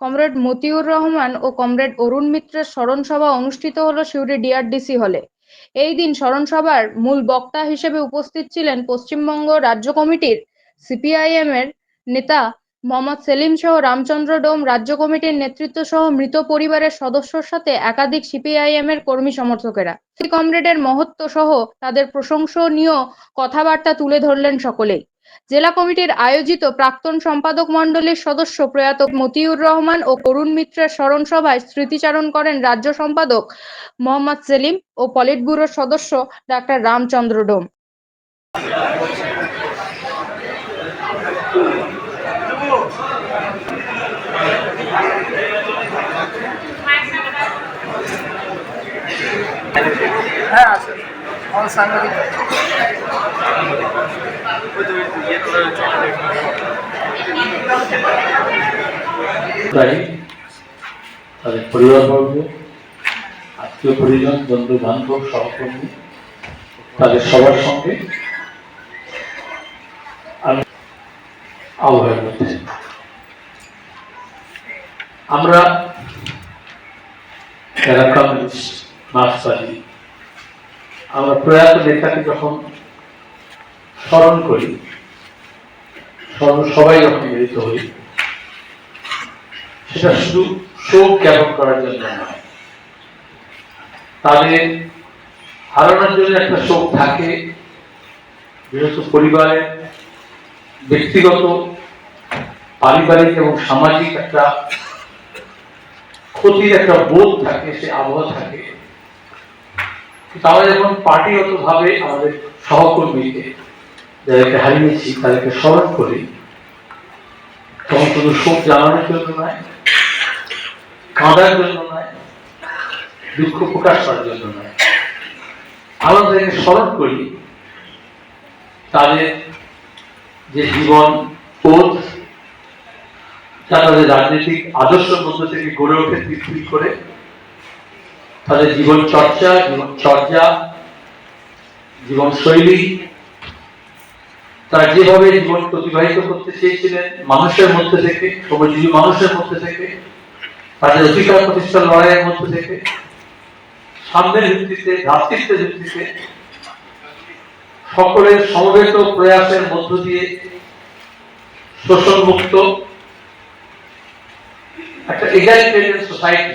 Comrade Motiur Rahman ও comrade Arun মিত্রের স্মরণ সভা অনুষ্ঠিত হলো সিউড়ি ডিআরডিসি হলে। এই দিন স্মরণ সভার মূল বক্তা হিসেবে উপস্থিত ছিলেন পশ্চিমবঙ্গ রাজ্য কমিটির সিপিআইএম এর নেতা মোহাম্মদ সেলিম সহ রামচন্দ্র ডোম রাজ্য কমিটির নেতৃত্ব সহ মৃত পরিবারের সদস্যর সাথে একাধিক সিপিআইএম এর কর্মী সমর্থকেরা। কমরেডের মহত্ব সহ তাদের প্রশংসনীয় কথাবার্তা তুলে ধরলেন সকলেই। জেলা কমিটির আয়োজিত প্রাক্তন সম্পাদক মণ্ডলীর সদস্য প্রয়াত মতিউর রহমান ও করুণ মিত্রের স্মরণ সভায় স্মৃতিচারণ করেন রাজ্য সম্পাদক মোহাম্মদ সেলিম ও পলিট ব্যুরোর সদস্য ডাক্তার রামচন্দ্র ডোম। হ্যাঁ আছে। তাই তাদের পরিবারবর্গ আত্মীয় পরিজন বন্ধু বান্ধব সহকর্মী, তাদের সবার সঙ্গে আমি আবহাওয়ার মধ্যে আমরা আমরা প্রয়াত নেতাকে যখন স্মরণ করি স্মরণ সবাই যখন মিলিত হই সেটা শুধু শোক জ্ঞাপন করার জন্য নয়। তাদের হারানোর জন্য একটা শোক থাকে যেহেতু পরিবারের ব্যক্তিগত, পারিবারিক এবং সামাজিক একটা ক্ষতির একটা বোধ থাকে, সে আবহাওয়া থাকে। তারা যখন পার্টিগত ভাবে আমাদের সহকর্মীকে যাদেরকে হারিয়েছি, তাদেরকে স্মরণ করি, তখন শুধু শোক জানানোর জন্য নয় কাঁদার জন্য নয়, দুঃখ প্রকাশ করার জন্য নয়। আমরা তাদেরকে স্মরণ করি, তাদের যে জীবন, পথ যা তাদের রাজনৈতিক আদর্শ মধ্য থেকে গড়ে ওঠে পৃথিবী করে। তাদের জীবন চর্চা, জীবন চর্যা, জীবন শৈলী, তারা যেভাবে জীবন অতিবাহিত করতে চেয়েছিলেন মানুষের মধ্যে থেকে, শ্রমজীবী মানুষের মধ্যে থেকে তাদের অধিকার প্রতিষ্ঠার লড়াইয়ের মধ্যে থেকে সাম্যের ভিত্তিতে ভ্রাতৃত্বের ভিত্তিতে সকলের সমবেত প্রয়াসের মধ্য দিয়ে শোষণমুক্ত একটা ইগালিটেরিয়ান সোসাইটি